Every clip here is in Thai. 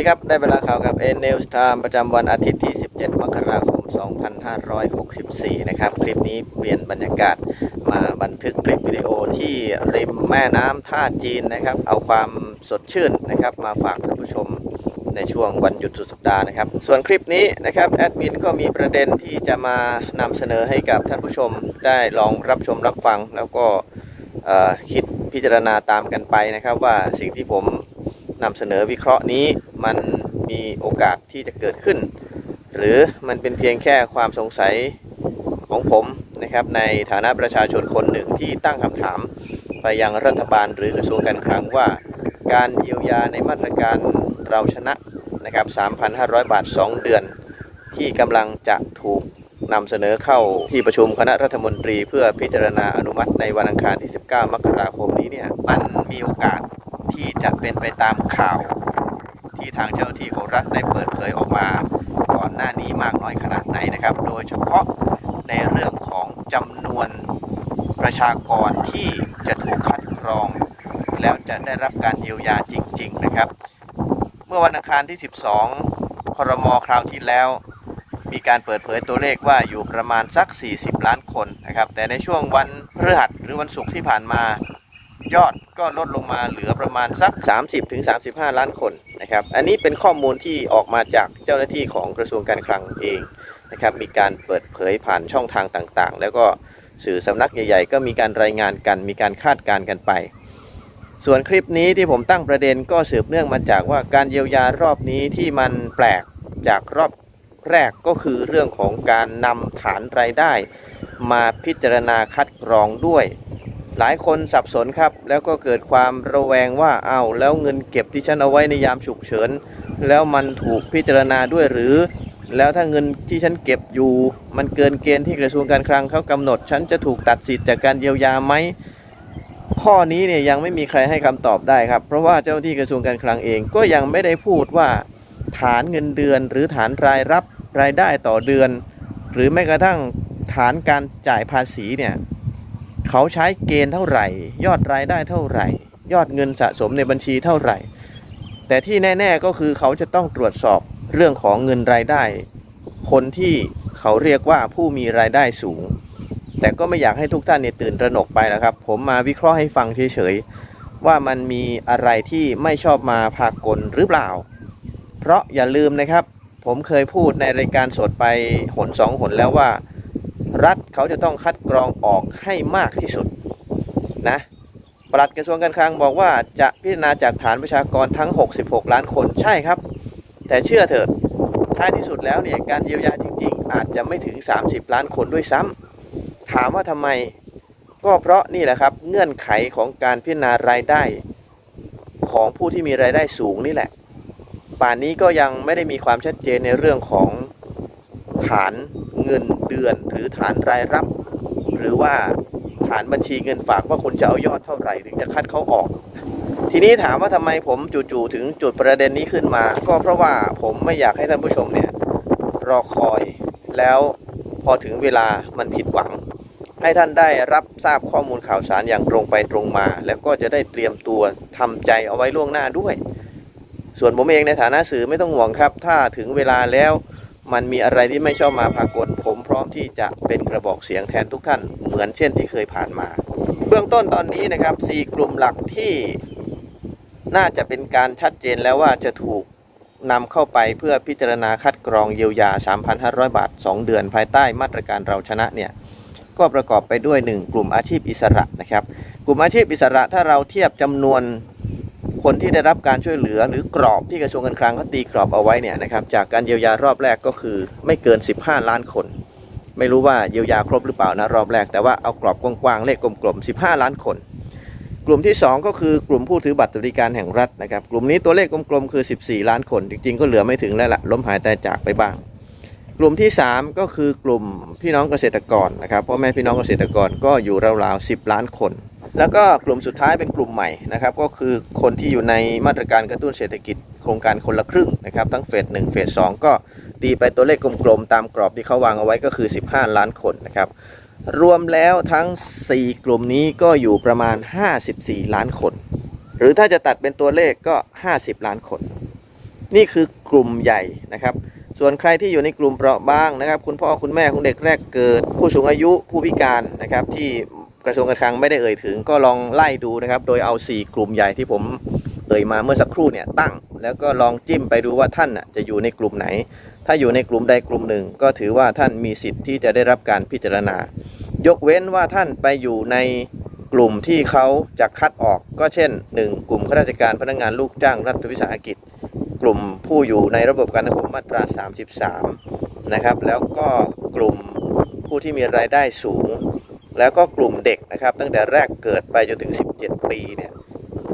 ดีครับ ได้เวลาข่าวกับ n n e w s Time ประจำวันอาทิตย์ที่ 17 มกราคม 2564 นะครับ คลิปนี้เปลี่ยนบรรยากาศมาบันทึกคลิปวิดีโอที่ริมแม่น้ำท่าจีนนะครับ เอาความสดชื่นนะครับ มาฝากท่านผู้ชมในช่วงวันหยุดสุดสัปดาห์นะครับ ส่วนคลิปนี้นะครับแอดมินก็มีประเด็นที่จะมานำเสนอให้กับท่านผู้ชมได้ลองรับชมรับฟัง แล้วก็คิดพิจารณาตามกันไปนะครับ ว่าสิ่งที่ผมนำเสนอวิเคราะห์นี้ มันมีโอกาสที่จะเกิดขึ้น หรือมันเป็นเพียงแค่ความสงสัยของผมนะครับในฐานะประชาชนคนหนึ่งที่ตั้งคำถามไปยังรัฐบาลหรือกระทรวงการคลังว่า การเยียวยาในมาตรการเราชนะนะครับ 3,500 บาท 2 เดือน ที่กำลังจะถูกนำเสนอเข้าที่ประชุมคณะรัฐมนตรี เพื่อพิจารณาอนุมัติในวันอังคารที่ 19 มกราคมนี้เนี่ยมันมีโอกาสที่จะเป็นไปตามข่าว ที่ทางเจ้าหน้าที่ของรัฐได้เปิดเผยออกมา ก่อนหน้านี้มากน้อยขนาดไหนนะครับ โดยเฉพาะในเรื่องของจำนวนประชากรที่จะถูกคัดกรอง แล้วจะได้รับการเยียวยาจริง ๆ นะครับ เมื่อวันอังคารที่ 12 ครมคราวที่แล้ว มีการเปิดเผยตัวเลขว่าอยู่ประมาณสัก 40 ล้านคนนะครับ แต่ในช่วงวันพฤหัสหรือวันศุกร์ที่ผ่านมา ยอดก็ลดลงมาเหลือประมาณสัก 30-35ถึง35 ล้านคนนะครับ อันนี้เป็นข้อมูลที่ออกมาจากเจ้าหน้าที่ของกระทรวงการคลังเองนะครับ มีการเปิดเผยผ่านช่องทางต่างๆ แล้วก็สื่อสำนักใหญ่ๆ ก็มีการรายงานกัน มีการคาดการณ์กันไป ส่วนคลิปนี้ที่ผมตั้งประเด็นก็สืบเนื่องมาจากว่าการเยียวยารอบนี้ที่มันแปลกจากรอบแรกก็คือเรื่องของการนำฐานรายได้ มาพิจารณาคัดกรองด้วย หลายคนสับสนครับ แล้วก็เกิดความระแวงว่าเอ้าแล้วเงินเก็บที่ฉันเอาไว้ในยามฉุกเฉิน แล้วมันถูกพิจารณาด้วยหรือ แล้วถ้าเงินที่ฉันเก็บอยู่ มันเกินเกณฑ์ที่กระทรวงการคลังเขากำหนด ฉันจะถูกตัดสิทธิ์จากการเยียวยาไหมข้อนี้เนี่ยยังไม่มีใครให้คำตอบได้ครับ เพราะว่าเจ้าหน้าที่กระทรวงการคลังเองก็ยังไม่ได้พูดว่า ฐานเงินเดือน หรือฐานรายรับรายได้ต่อเดือน หรือแม้กระทั่งฐานการจ่ายภาษีเนี่ย เขาใช้เกณฑ์เท่าไหร่ ยอดรายได้เท่าไหร่ ยอดเงินสะสมในบัญชีเท่าไหร่ แต่ที่แน่ ๆก็คือเขาจะต้องตรวจสอบเรื่องของเงินรายได้ คนที่เขาเรียกว่าผู้มีรายได้สูง แต่ก็ไม่อยากให้ทุกท่านเนี่ยตื่นตระหนกไปนะครับ ผมมาวิเคราะห์ให้ฟังเฉยๆว่ามันมีอะไรที่ไม่ชอบมาพากลหรือเปล่า เพราะอย่าลืมนะครับ ผมเคยพูดในรายการสดไปหนสองหนแล้วว่า รัฐเขาจะต้องคัดกรองออกให้มากที่สุดนะปลัดกระทรวงการคลังบอกว่าจะพิจารณาจากฐานประชากรทั้ง 66 ล้านคนใช่ครับ แต่เชื่อเถอะท้ายที่สุดแล้วเนี่ยการเยียวยาจริง ๆ อาจจะไม่ถึง 30 ล้านคนด้วยซ้ำถามว่าทำไมก็เพราะนี่แหละครับเงื่อนไขของการพิจารณารายได้ ของผู้ที่มีรายได้สูงนี่แหละ ป่านนี้ก็ยังไม่ได้มีความชัดเจนในเรื่องของฐานเงิน เดือน หรือฐานรายรับ หรือว่าฐานบัญชีเงินฝากว่าคุณจะเอายอดเท่าไหร่ถึงจะคัดเขาออก ทีนี้ถามว่าทำไมผมจู่ๆถึงจุดประเด็นนี้ขึ้นมา ก็เพราะว่าผมไม่อยากให้ท่านผู้ชมเนี่ยรอคอยแล้วพอถึงเวลามันผิดหวัง ให้ท่านได้รับทราบข้อมูลข่าวสารอย่างตรงไปตรงมา แล้วก็จะได้เตรียมตัวทำใจเอาไว้ล่วงหน้าด้วย ส่วนผมเองในฐานะสื่อไม่ต้องห่วงครับ ถ้าถึงเวลาแล้ว มันมีอะไรที่ไม่ชอบมาพากลผมพร้อมที่จะเป็นกระบอกเสียงแทนทุกท่าน เหมือนเช่นที่เคยผ่านมา เบื้องต้นตอนนี้นะครับ 4 กลุ่มหลักที่น่าจะเป็นการชัดเจนแล้วว่าจะถูกนำเข้าไปเพื่อพิจารณาคัดกรองเยียวยา 3,500 บาท 2 เดือนภายใต้มาตรการเราชนะเนี่ยก็ประกอบไปด้วย 1 กลุ่มอาชีพอิสระนะครับ กลุ่มอาชีพอิสระถ้าเราเทียบจำนวน คนที่ได้รับการช่วยเหลือหรือกรอบที่กระทรวงการคลังเขาตีกรอบเอาไว้เนี่ยนะครับจากการเยียวยารอบแรกก็คือไม่เกิน 15 ล้านคน ไม่รู้ว่าเยียวยาครบหรือเปล่านะรอบแรกแต่ว่าเอากรอบกว้างๆเลขกลมๆ 15 ล้านคน กลุ่มที่ 2 ก็คือกลุ่มผู้ถือบัตรสวัสดิการแห่งรัฐนะครับกลุ่มนี้ตัวเลขกลมๆคือ 14 ล้านคน จริงๆ ก็เหลือไม่ถึงแล้วละล้มหายตายจากไปบ้าง กลุ่มที่ 3 ก็คือกลุ่มพี่น้องเกษตรกรนะครับพ่อแม่พี่น้องเกษตรกรก็อยู่ราวๆ10 ล้านคน แล้วก็กลุ่มสุดท้ายเป็นกลุ่มใหม่นะครับ ก็คือคนที่อยู่ในมาตรการกระตุ้นเศรษฐกิจโครงการคนละครึ่งนะครับ ทั้งเฟสหนึ่งเฟสสองก็ตีไปตัวเลขกลมๆตามกรอบที่เขาวางเอาไว้ก็คือ 15 ล้านคนนะครับ รวมแล้วทั้ง 4 กลุ่มนี้ก็อยู่ประมาณ 54 ล้านคน หรือถ้าจะตัดเป็นตัวเลขก็ 50 ล้านคน นี่คือกลุ่มใหญ่นะครับ ส่วนใครที่อยู่ในกลุ่มเปราะบางนะครับ คุณพ่อคุณแม่ของเด็กแรกเกิด ผู้สูงอายุผู้พิการนะครับที่ กระทรวงการคลังไม่ได้เอ่ยถึงก็ลองไล่ดูนะครับ โดยเอา 4 กลุ่มใหญ่ที่ผมเอ่ยมาเมื่อสักครู่เนี่ยตั้ง แล้วก็ลองจิ้มไปดูว่าท่านจะอยู่ในกลุ่มไหน ถ้าอยู่ในกลุ่มใดกลุ่มหนึ่ง ก็ถือว่าท่านมีสิทธิ์ที่จะได้รับการพิจารณา ยกเว้นว่าท่านไปอยู่ในกลุ่มที่เขาจะคัดออกก็เช่น 1 กลุ่มข้าราชการพนักงานลูกจ้างรัฐวิสาหกิจ กลุ่มผู้อยู่ในระบบการสังคมมาตรา 33 นะครับ แล้วก็กลุ่มผู้ที่มีรายได้สูง แล้วก็กลุ่มเด็กนะครับ ตั้งแต่แรกเกิดไปจนถึง 17 ปีเนี่ย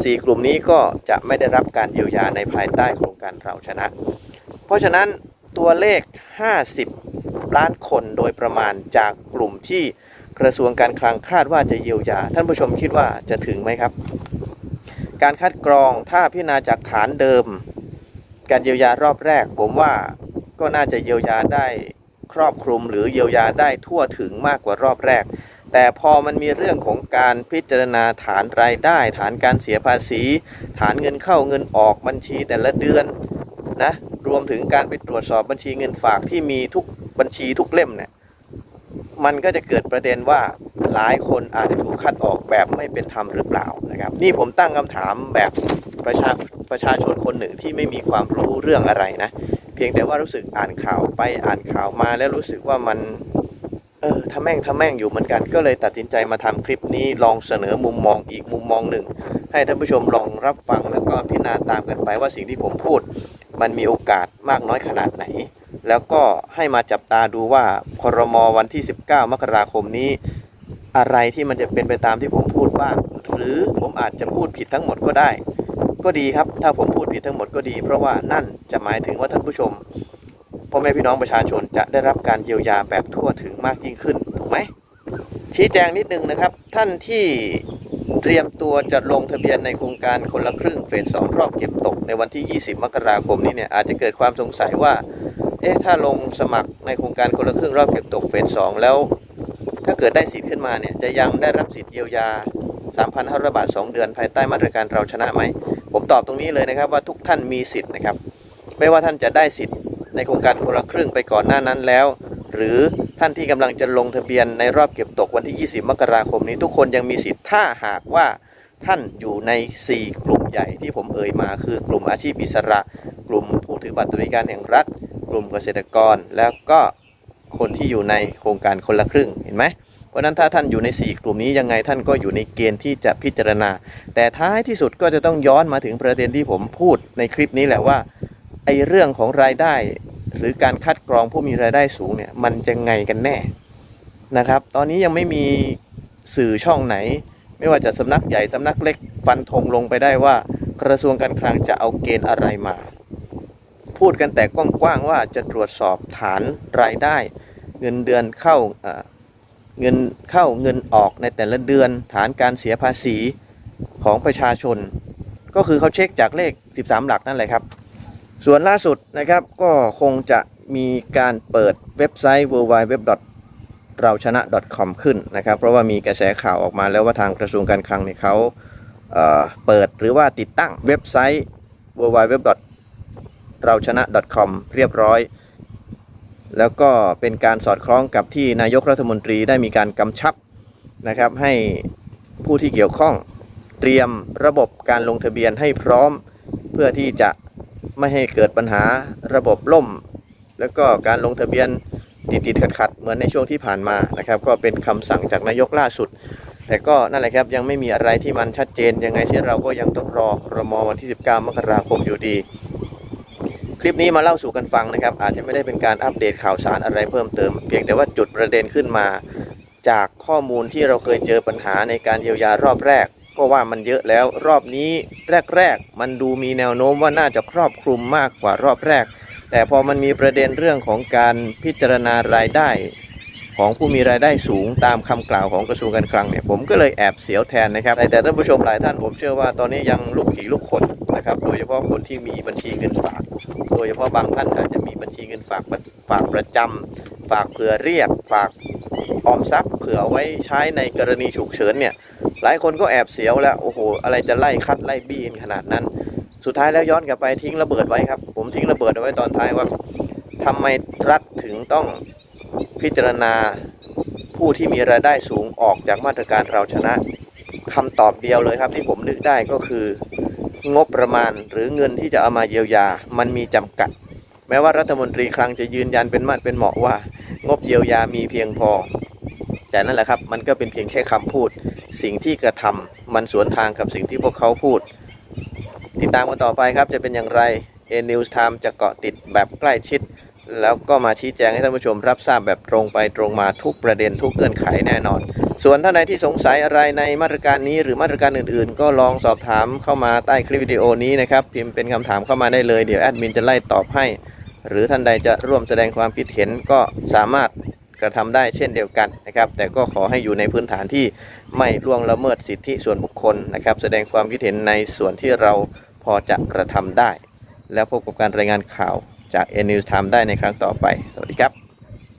สี่กลุ่มนี้ก็จะไม่ได้รับการเยียวยาในภายใต้โครงการเราชนะ เพราะฉะนั้นตัวเลข 50 ล้านคนโดยประมาณจากกลุ่มที่กระทรวงการคลังคาดว่าจะเยียวยา ท่านผู้ชมคิดว่าจะถึงไหมครับ การคัดกรองถ้าพิจารณาจากฐานเดิม การเยียวยารอบแรก ผมว่าก็น่าจะเยียวยาได้ครอบคลุมหรือเยียวยาได้ทั่วถึงมากกว่ารอบแรก แต่พอมันมีเรื่องของการพิจารณาฐานรายได้ ฐานการเสียภาษี ฐานเงินเข้าเงินออกบัญชีแต่ละเดือนนะรวมถึงการไปตรวจสอบบัญชีเงินฝากที่มีทุกบัญชีทุกเล่มเนี่ยมันก็จะเกิดประเด็นว่าหลายคนอาจจะถูกคัดออกแบบไม่เป็นธรรมหรือเปล่านะครับ นี่ผมตั้งคำถามแบบประชาประชาชนคนหนึ่งที่ไม่มีความรู้เรื่องอะไรนะ เพียงแต่ว่ารู้สึกอ่านข่าวไปอ่านข่าวมาแล้วรู้สึกว่ามัน เออทำแม่งทำแม่งอยู่เหมือนกัน ก็เลยตัดสินใจมาทำคลิปนี้ลองเสนอมุมมองอีกมุมมองหนึ่ง ให้ท่านผู้ชมลองรับฟังแล้วก็พิจารณาตามกันไปว่าสิ่งที่ผมพูด มันมีโอกาสมากน้อยขนาดไหน แล้วก็ให้มาจับตาดูว่าครมวันที่ 19 มกราคมนี้ อะไรที่มันจะเป็นไปตามที่ผมพูดบ้าง หรือผมอาจจะพูดผิดทั้งหมดก็ได้ ก็ดีครับ ถ้าผมพูดผิดทั้งหมดก็ดี เพราะว่านั่นจะหมายถึงว่าท่านผู้ชม พ่อแม่พี่น้องประชาชนจะได้รับการเยียวยาแบบทั่วถึงมากยิ่งขึ้นถูกไหมชี้แจงนิดนึงนะครับ ท่านที่เตรียมตัวจะลงทะเบียนในโครงการคนละครึ่งเฟสสองรอบเก็บตกในวันที่ 20 มกราคมนี้เนี่ยอาจจะเกิดความสงสัยว่า เอ๊ะถ้าลงสมัครในโครงการคนละครึ่งรอบเก็บตกเฟสสองแล้ว ถ้าเกิดได้สิทธิ์ขึ้นมาเนี่ยจะยังได้รับสิทธิ์เยียวยา 3,500 บาท 2 เดือนภายใต้มาตรการเราชนะไหม ผมตอบตรงนี้เลยนะครับว่าทุกท่านมีสิทธิ์นะครับ ไม่ว่าท่านจะได้สิทธิ์ ในโครงการคนละครึ่งไปก่อนหน้านั้นแล้ว หรือท่านที่กำลังจะลงทะเบียนในรอบเก็บตกวันที่ 20 มกราคมนี้ทุกคนยังมีสิทธิ์ถ้าหากว่าท่านอยู่ใน 4 กลุ่มใหญ่ที่ผมเอ่ยมาคือกลุ่มอาชีพอิสระ กลุ่มผู้ถือบัตรสวัสดิการแห่งรัฐ กลุ่มเกษตรกร แล้วก็คนที่อยู่ในโครงการคนละครึ่งเห็นไหมเพราะนั้นถ้าท่านอยู่ใน 4 กลุ่มนี้ยังไงท่านก็อยู่ในเกณฑ์ที่จะพิจารณา แต่ท้ายที่สุดก็จะต้องย้อนมาถึงประเด็นที่ผมพูดในคลิปนี้แหละว่า ไอ้เรื่องของรายได้ หรือการคัดกรองผู้มีรายได้สูงเนี่ยมันจะไงกันแน่นะครับ ตอนนี้ยังไม่มีสื่อช่องไหน ไม่ว่าจะสำนักใหญ่สำนักเล็กฟันธงลงไปได้ว่า กระทรวงการคลังจะเอาเกณฑ์อะไรมา พูดกันแต่กว้างๆว่าจะตรวจสอบฐานรายได้ เงินเดือนเข้าเอ่อเงินเข้าเงินออกในแต่ละเดือนฐานการเสียภาษีของประชาชน ก็คือเขาเช็คจากเลข 13 หลักนั่นแหละครับ ส่วนล่าสุดนะครับก็คงจะมีการเปิดเว็บไซต์ www เราชนะ .com ขึ้นนะครับ เพราะว่ามีกระแสข่าวออกมาแล้วว่าทางกระทรวงการคลังเนี่ยเขาเเปิดหรือว่าติดตั้งเว็บไซต์ www เราชนะ .com เรียบร้อย แล้วก็เป็นการสอดคล้องกับที่นายกรัฐมนตรีได้มีการกำชับนะครับ ให้ผู้ที่เกี่ยวข้องเตรียมระบบการลงทะเบียนให้พร้อมเพื่อที่จะ ไม่ให้เกิดปัญหาระบบล่ม แล้วก็การลงทะเบียนติดติดขัดขัดๆเหมือนในช่วงที่ผ่านมานะครับ ก็เป็นคำสั่งจากนายกล่าสุด แต่ก็นั่นแหละครับยังไม่มีอะไรที่มันชัดเจน ยังไงเสียเราก็ยังต้องรอครมวันที่ 19 มกราคมอยู่ดี คลิปนี้มาเล่าสู่กันฟังนะครับ อาจจะไม่ได้เป็นการอัปเดตข่าวสารอะไรเพิ่มเติม เพียงแต่ว่าจุดประเด็นขึ้นมา จากข้อมูลที่เราเคยเจอปัญหาในการเยียวยารอบแรก ก็ว่ามันเยอะแล้ว รอบนี้แรก ๆ มันดูมีแนวโน้มว่าน่าจะครอบคลุมมากกว่ารอบแรก แต่พอมันมีประเด็นเรื่องของการพิจารณารายได้ ของผู้มีรายได้สูงตามคำกล่าวของกระทรวงการคลังเนี่ยผมก็เลยแอบเสียวแทนนะครับ แต่ท่านผู้ชมหลายท่านผมเชื่อว่าตอนนี้ยังลูกผีลูกขนนะครับ โดยเฉพาะคนที่มีบัญชีเงินฝาก โดยเฉพาะบางท่านอาจจะมีบัญชีเงินฝากฝากประจำฝากเผื่อเรียกฝากออมทรัพย์เผื่อไว้ใช้ในกรณีฉุกเฉินเนี่ย หลายคนก็แอบเสียวแล้วโอ้โหอะไรจะไล่คัดไล่บี้กันขนาดนั้น สุดท้ายแล้วย้อนกลับไปทิ้งระเบิดไว้ครับ ผมทิ้งระเบิดเอาไว้ตอนท้ายว่าทำไมรัฐถึงต้องพิจารณาผู้ที่มีรายได้สูงออกจากมาตรการเราชนะคำตอบเดียวเลยครับที่ผมนึกได้ก็คืองบประมาณหรือเงินที่จะเอามาเยียวยา มันมีจำกัด แม้ว่ารัฐมนตรีคลังจะยืนยันเป็นมาดเป็นเหมาะว่า งบเยียวยามีเพียงพอ แต่นั่นแหละครับมันก็เป็นเพียงแค่คำพูด สิ่งที่กระทำมันสวนทางกับสิ่งที่พวกเขาพูด ติดตามกันต่อไปครับจะเป็นอย่างไร A News Time จะเกาะติดแบบใกล้ชิด แล้วก็มาชี้แจงให้ท่านผู้ชมรับทราบแบบตรงไปตรงมาทุกประเด็นทุกเงื่อนไขแน่นอน ส่วนท่านใดที่สงสัยอะไรในมาตรการนี้หรือมาตรการอื่นๆ ก็ลองสอบถามเข้ามาใต้คลิปวิดีโอนี้นะครับพิมพ์เป็นคำถามเข้ามาได้เลยเดี๋ยวแอดมินจะไล่ตอบให้ หรือท่านใดจะร่วมแสดงความคิดเห็นก็สามารถ กระทำได้เช่นเดียวกันนะครับ แต่ก็ขอให้อยู่ในพื้นฐานที่ไม่ล่วงละเมิดสิทธิส่วนบุคคลนะครับ แสดงความคิดเห็นในส่วนที่เราพอจะกระทำได้ แล้วพบกับการรายงานข่าวจาก n News Time ได้ในครั้งต่อไป สวัสดีครับ